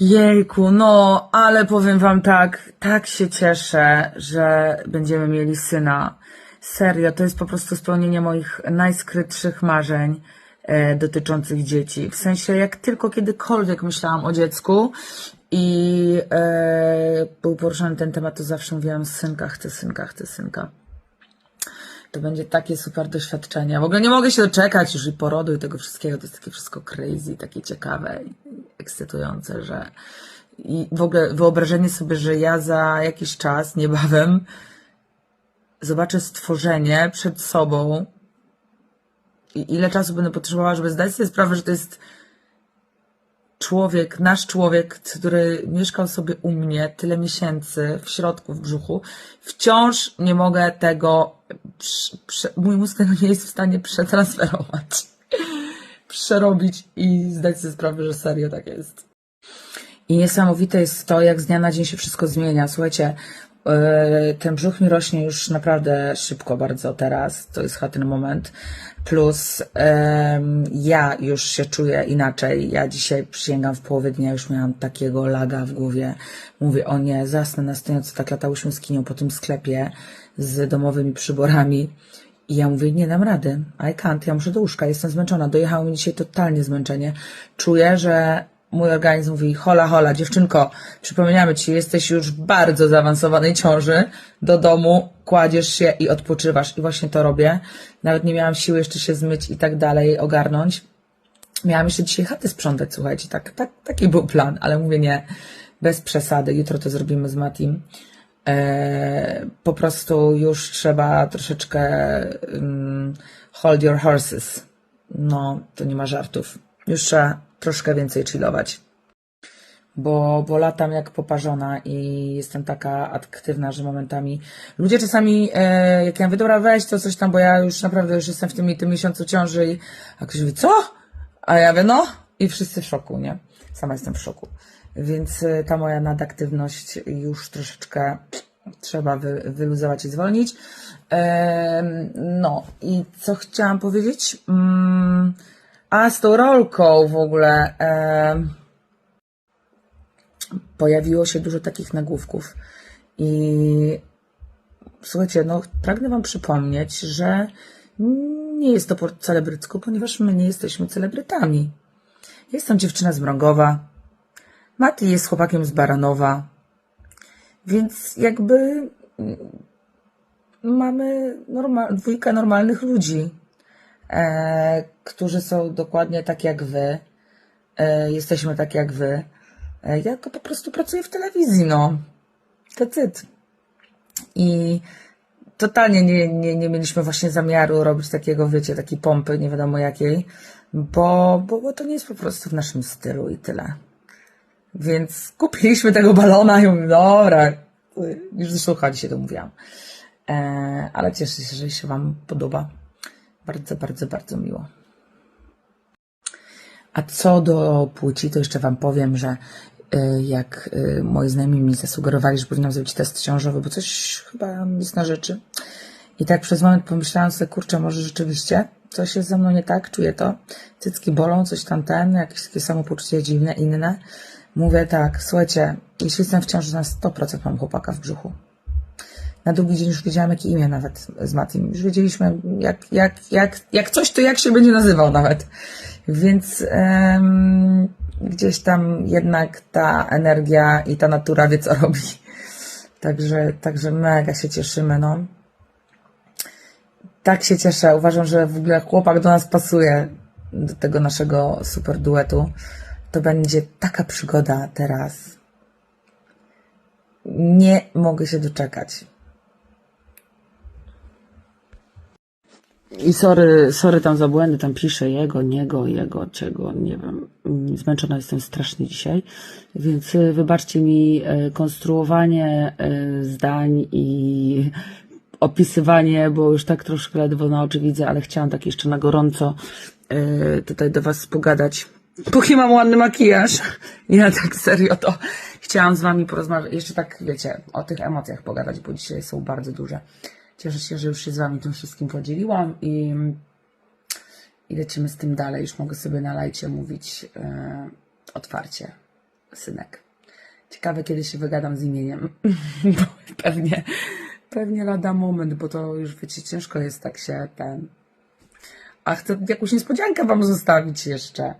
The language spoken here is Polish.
Jejku, no, ale powiem wam tak, tak się cieszę, że będziemy mieli syna. Serio, to jest po prostu spełnienie moich najskrytszych marzeń e, dotyczących dzieci. W sensie, jak tylko kiedykolwiek myślałam o dziecku i e, był poruszany ten temat, to zawsze mówiłam synka, chcę synka, chcę synka. To będzie takie super doświadczenie. W ogóle nie mogę się doczekać już i porodu i tego wszystkiego. To jest takie wszystko crazy, takie ciekawe ekscytujące, że i w ogóle wyobrażenie sobie, że ja za jakiś czas, niebawem, zobaczę stworzenie przed sobą i ile czasu będę potrzebowała, żeby zdać sobie sprawę, że to jest człowiek, nasz człowiek, który mieszkał sobie u mnie tyle miesięcy w środku, w brzuchu, wciąż nie mogę tego, mój mózg tego nie jest w stanie przetransferować, przerobić i zdać sobie sprawę, że serio tak jest. I niesamowite jest to, jak z dnia na dzień się wszystko zmienia. Słuchajcie, yy, ten brzuch mi rośnie już naprawdę szybko bardzo teraz. To jest chyba ten moment. Plus ja już się czuję inaczej. Ja dzisiaj przysięgam w połowie dnia już miałam takiego laga w głowie. Mówię, o nie, zasnę na stojąco, tak latałyśmy z kinią po tym sklepie z domowymi przyborami. I ja mówię, nie dam rady. I can't, ja muszę do łóżka, jestem zmęczona. Dojechało mi dzisiaj totalnie zmęczenie. Czuję, że mój organizm mówi, hola, hola, dziewczynko, przypominamy ci, jesteś już w bardzo zaawansowanej ciąży, do domu kładziesz się i odpoczywasz. I właśnie to robię. Nawet nie miałam siły jeszcze się zmyć i tak dalej, ogarnąć. Miałam jeszcze dzisiaj chatę sprzątać, słuchajcie, tak, tak, taki był plan, ale mówię nie, bez przesady, jutro to zrobimy z Matim. E, po prostu już trzeba troszeczkę um, hold your horses. No, to nie ma żartów. Już trzeba troszkę więcej chillować. Bo, bo latam jak poparzona i jestem taka aktywna, że momentami ludzie czasami, e, jak ja mówię, dobra, weź to coś tam, bo ja już naprawdę już jestem w tym, tym miesiącu ciąży i a ktoś mówi, co? A ja mówię, no i wszyscy w szoku, nie? Sama jestem w szoku. Więc e, ta moja nadaktywność już troszeczkę trzeba wy, wyluzować i zwolnić. No i co chciałam powiedzieć? Mm, a z tą rolką w ogóle pojawiło się dużo takich nagłówków i słuchajcie, no pragnę wam przypomnieć, że nie jest to po celebrycku, ponieważ my nie jesteśmy celebrytami. Jestem dziewczyna z Mrągowa, Mati jest chłopakiem z Baranowa, więc jakby mm, mamy norma- dwójkę normalnych ludzi, e, którzy są dokładnie tak jak wy. E, jesteśmy tak jak wy. E, ja to po prostu pracuję w telewizji, no. That's it. I totalnie nie, nie, nie mieliśmy właśnie zamiaru robić takiego, wiecie, takiej pompy, nie wiadomo jakiej, bo, bo, bo to nie jest po prostu w naszym stylu i tyle. Więc kupiliśmy tego balona i mówię, dobra, już zresztą chyba dzisiaj to mówiłam. E, ale cieszę się, że się Wam podoba. Bardzo, bardzo, bardzo miło. A co do płci, to jeszcze Wam powiem, że y, jak y, moi znajomi mi zasugerowali, że powinnam zrobić test ciążowy, bo coś chyba jest na rzeczy. I tak przez moment pomyślałam sobie, kurczę, może rzeczywiście coś jest ze mną nie tak, czuję to. Cycki bolą, coś tam ten, jakieś takie samopoczucie dziwne, inne. Mówię tak, słuchajcie, jeśli jestem w ciąży, na 100% mam chłopaka w brzuchu. Na drugi dzień już wiedziałam, jakie imię nawet z Matim. Już wiedzieliśmy, jak, jak, jak, jak coś, to jak się będzie nazywał nawet. Więc em, gdzieś tam jednak ta energia i ta natura wie, co robi. Także, także mega się cieszymy, no. Tak się cieszę. Uważam, że w ogóle chłopak do nas pasuje, do tego naszego super duetu. To będzie taka przygoda teraz. Nie mogę się doczekać. I sorry, sorry tam za błędy, tam piszę jego, niego, jego, czego, nie wiem. Zmęczona jestem strasznie dzisiaj, więc y, wybaczcie mi e, konstruowanie e, zdań i opisywanie, bo już tak troszkę ledwo na oczy widzę, ale chciałam tak jeszcze na gorąco tutaj do Was pogadać. Póki mam ładny makijaż, ja tak serio to chciałam z Wami porozmawiać, jeszcze tak wiecie, o tych emocjach pogadać, bo dzisiaj są bardzo duże. Cieszę się, że już się z Wami tym wszystkim podzieliłam i, i lecimy z tym dalej. Już mogę sobie na lajcie mówić e, otwarcie synek. Ciekawe, kiedy się wygadam z imieniem. Pewnie, pewnie lada moment, bo to już wiecie, ciężko jest tak się ten. A chcę jakąś niespodziankę wam zostawić jeszcze.